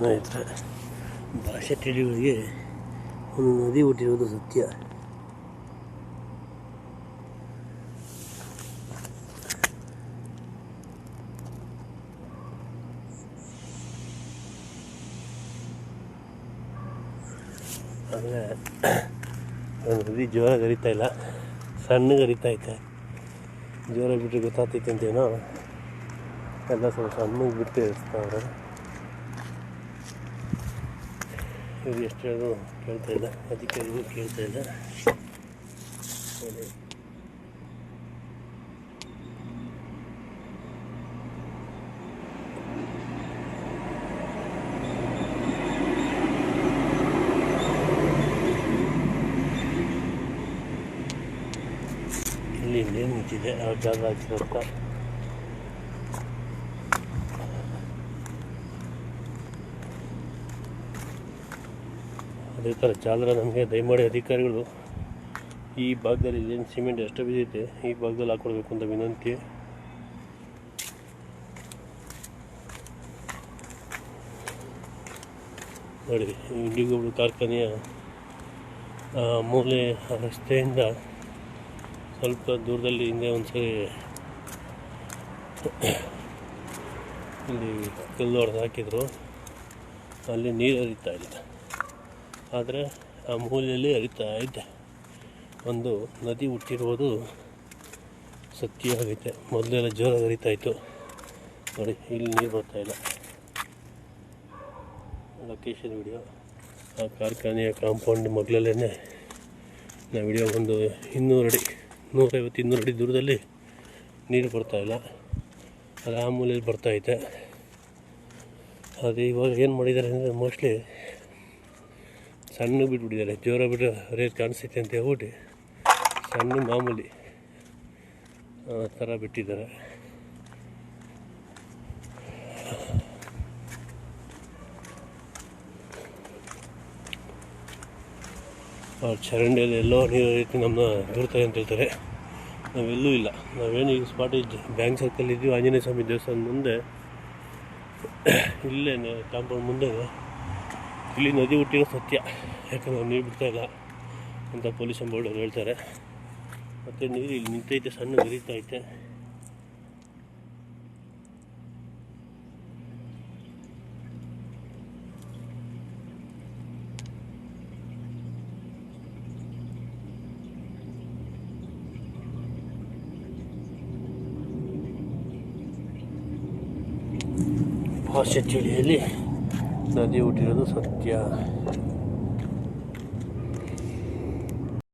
ಸ್ನೇಹಿತರೆ, ಭಾಷೆ ತಿಳಿಗಳಿಗೆ ಒಂದು ನದಿ ಹುಟ್ಟಿರುವುದು ಸತ್ಯ. ಆದರೆ ನದಿ ಜೋರಾಗಿ ಹರಿತಾ ಇಲ್ಲ ಸಣ್ಣ ಹರಿತಾ ಐತೆ. ಜೋರಾಗಿ ಬಿಟ್ಟರೆ ಗೊತ್ತಾಗ್ತೈತೆ ಅಂತೇನೋ. ಎಲ್ಲ ಸ್ವಲ್ಪ ಸಣ್ಣಗೆ ಬಿಟ್ಟು ಇರ್ತಾವ್ರೆ ಇವ್ರು ಎಷ್ಟು ಹೇಳಿದ್ರು ಕೇಳ್ತಾ ಇಲ್ಲ ಅಧಿಕಾರಿಗಳು ಕೇಳ್ತಾ ಇಲ್ಲ ನೋಡಿ. ಇಲ್ಲಿ ಇಲ್ಲಿ ನಿಂತಿದೆ ಆ ಜಾಗ ಹಾಕಿರೋಕ್ಕ ಅದೇ ಥರ ಚಾಲರ ನಮಗೆ ದಯಮಾಡಿ ಅಧಿಕಾರಿಗಳು ಈ ಭಾಗದಲ್ಲಿ ಏನು ಸಿಮೆಂಟ್ ಎಷ್ಟು ಬಿದ್ದೈತೆ ಈ ಭಾಗದಲ್ಲಿ ಹಾಕ್ಕೊಡ್ಬೇಕು ಅಂತ ವಿನಂತಿ. ನೋಡಿ ಇಂಡಿಗೋಗಳು ಕಾರ್ಖಾನೆಯ ಮೂಲೆ ರಸ್ತೆಯಿಂದ ಸ್ವಲ್ಪ ದೂರದಲ್ಲಿ ಹಿಂದೆ ಒಂದ್ಸರಿ ಇಲ್ಲಿ ಕಲ್ಲು ಹೊಡೆದು ಹಾಕಿದ್ರು. ಅಲ್ಲಿ ನೀರು ಹರಿತಾ ಇಲ್ಲ. ಆದರೆ ಆ ಮೂಲೆಯಲ್ಲಿ ಹರಿತಾ ಇದೆ ಒಂದು ನದಿ ಹುಟ್ಟಿರುವುದು ಸತ್ಯ ಆಗೈತೆ ಮೊದಲೆಲ್ಲ ಜೋರಾಗಿ ಇತ್ತು. ನೋಡಿ, ಇಲ್ಲಿ ನೀರು ಬರ್ತಾ ಇಲ್ಲ. ಲೊಕೇಶನ್ ವಿಡಿಯೋ ಆ ಕಾರ್ಖಾನೆಯ ಕಾಂಪೌಂಡ್ ಮೊದಲಲ್ಲೇ ನಾ ವಿಡಿಯೋ ಒಂದು ಇನ್ನೂರು ಅಡಿ, ನೂರೈವತ್ತು ಇನ್ನೂರು ಅಡಿ ದೂರದಲ್ಲಿ ನೀರು ಬರ್ತಾ ಇಲ್ಲ. ಅದು ಆ ಮೂಲೆಯಲ್ಲಿ ಬರ್ತೈತೆ ಅದು ಇವಾಗ ಏನು ಮಾಡಿದ್ದಾರೆ ಅಂದರೆ ಮೋಸ್ಟ್ಲಿ ಸಣ್ಣ ಬಿಟ್ಬಿಟ್ಟಿದ್ದಾರೆ. ಜೋರ ಬಿಟ್ಟು ರೇಟ್ ಕಾಣಿಸುತ್ತೆ ಅಂತ ಹೇಳ್ಬಿಟ್ಟು ಸಣ್ಣ ಮಾಮೂಲಿ ಆ ಥರ ಬಿಟ್ಟಿದ್ದಾರೆ. ಚರಂಡಿಯಲ್ಲಿ ಎಲ್ಲೋ ನೀರು ರೀತಿ ನಮ್ಮನ್ನ ದೂರ್ತಾರೆ ಅಂತ ಹೇಳ್ತಾರೆ. ನಾವೆಲ್ಲೂ ಇಲ್ಲ. ನಾವೇನು ಈ ಸ್ಪಾಟ್ ಬ್ಯಾಂಕ್ ಸರ್ಕಲ್ ಇದ್ದೀವಿ. ಆಂಜನೇಯ ಸ್ವಾಮಿ ದೇವಸ್ಥಾನ ಮುಂದೆ. ಇಲ್ಲೇ ಕಾಂಪೌಂಡ್ ಮುಂದೆ. ಇಲ್ಲಿ ನದಿ ಹುಟ್ಟಿರೋ ಸತ್ಯ. ಯಾಕಂದರೆ ನೀರು ಬಿಡ್ತಾ ಇಲ್ಲ ಅಂತ ಪೊಲೀಸ್ ಬೋರ್ಡವ್ರು ಹೇಳ್ತಾರೆ. ಮತ್ತು ನೀರು ಇಲ್ಲಿ ನಿಂತೈತೆ, ಸಣ್ಣ ಹರಿತಾ ಐತೆ. ಭಾಷೆ ತಿಳಿಯಲ್ಲಿ ನದಿ ಹುಟ್ಟಿರೋದು ಸತ್ಯ